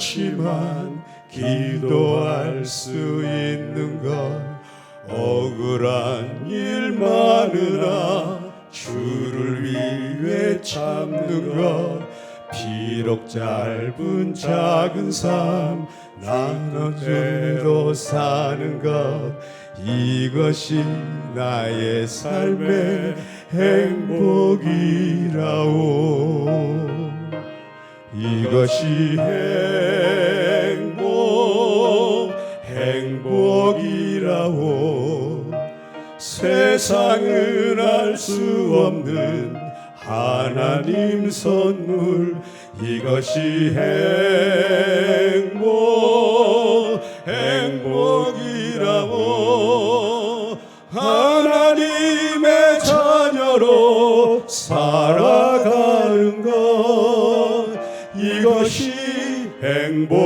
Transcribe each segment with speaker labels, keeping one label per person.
Speaker 1: 일 많지만 기도할 수 있는 것 억울한 일 많으나 주를 위해 참는 것 비록 짧은 작은 삶 나눠주로 사는 것 이것이 나의 삶의 행복이라오 이것이 행복 행복이라오. 세상은 알 수 없는 하나님 선물. 이것이 행복 행복이라고 하나님의 자녀로 살아가는 것. 이 것이 행복이라오.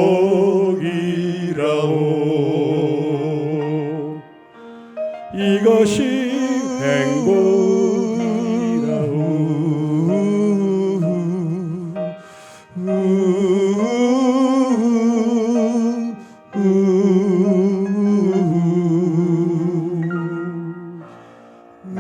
Speaker 1: 이것이 행복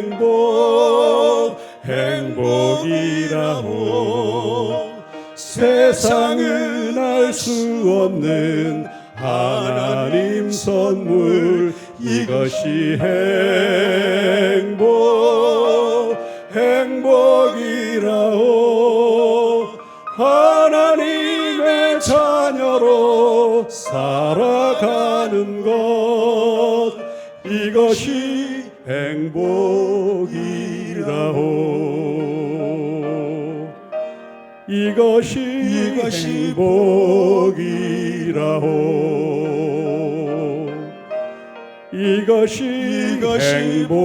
Speaker 1: 행복 행복이라고. 세상은 알 수 없는 하나님 선물 이것이 행복 행복이라오 하나님의 자녀로 살아가는 것 이것이 행복이라오. 이것이 이것이 복이라오. 이것이 이것이 행복